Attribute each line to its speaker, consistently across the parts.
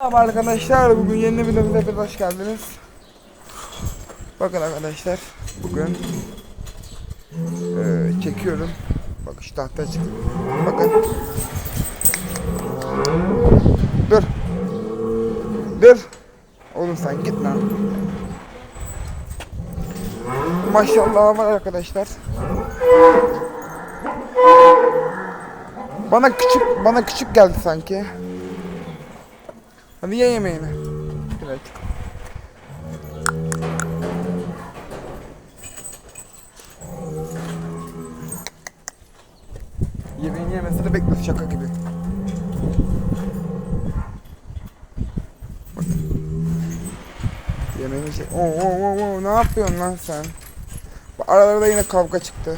Speaker 1: Merhaba arkadaşlar, bugün yeni bir videomuza hepiniz hoş geldiniz. Bakın arkadaşlar, bugün eee, çekiyorum. Bak şu tahtaya çıktı. Bakın. Dur. Dur. Oğlum sen git lan. Maşallah var arkadaşlar. Bana küçük, bana küçük geldi sanki. Hadi ye yemeğini. Direkt. Yemeğini yemesini bekliyoruz şaka gibi. Bak. Yemeğini şey... Oo, oo, oo, ne yapıyorsun lan sen? Aralarda yine kavga çıktı.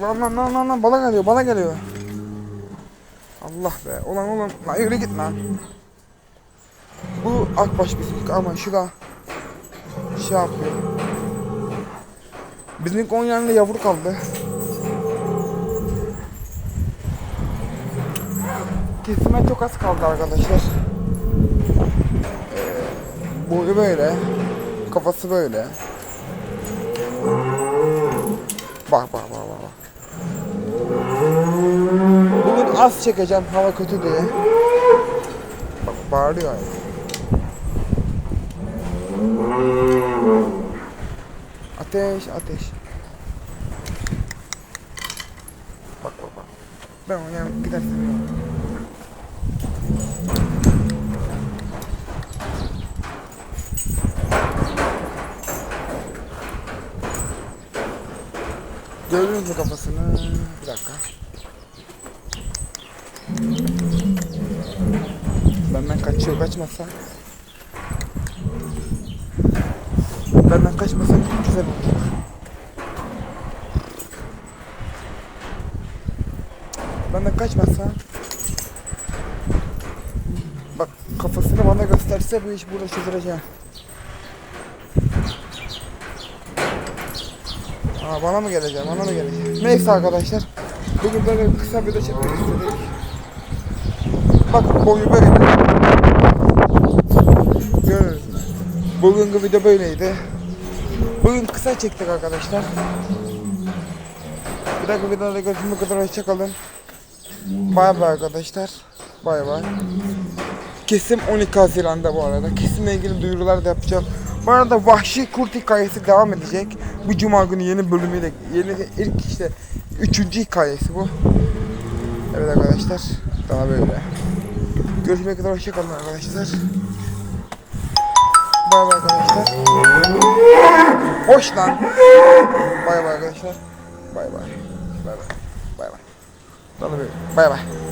Speaker 1: Lan lan lan lan lan bana geliyor bana geliyor. Allah be ulan ulan lan yürü git lan. Bu akbaş bizim ama şu da şey yapıyor. Bizim 10 yanında yavru kaldı. Kesime çok az kaldı arkadaşlar. Ee, boyu böyle. Kafası böyle. Bak bak bak bak. bak. Bugün az çekeceğim hava kötü diye. Bak bağırıyor yani. Ateş ateş. Bak bak bak. Ben onu yani gidersin. Gördünüz mü kafasını? Bir dakika. Benden kaçıyor kaçmazsa. Benden kaçmasa çok güzel olur. Benden kaçmazsa. Bak kafasını bana gösterse bu iş burada çözüleceğim. Aa, bana mı geleceğim, bana mı geleceğim? Neyse arkadaşlar. Bugün böyle kısa bir de çekmek istedik. Bak boyu böyle. Görüyoruz. Bugünkü video böyleydi. Bugün kısa çektik arkadaşlar. Bir dakika videoda görüşmek kadar hoşçakalın. Bay bay arkadaşlar. Bay bay. Kesim 12 Haziran'da bu arada. Kesimle ilgili duyurular da yapacağım. Bu arada Vahşi Kurt hikayesi devam edecek. Bu cuma günü yeni bölümüyle yeni ilk işte üçüncü hikayesi bu. Evet arkadaşlar. Daha böyle. Görüşmek üzere hoşçakalın arkadaşlar. Bay bay arkadaşlar. Hoş lan. Bay bay arkadaşlar. Bay bay. Bay bay. Bay bay. Bay bay.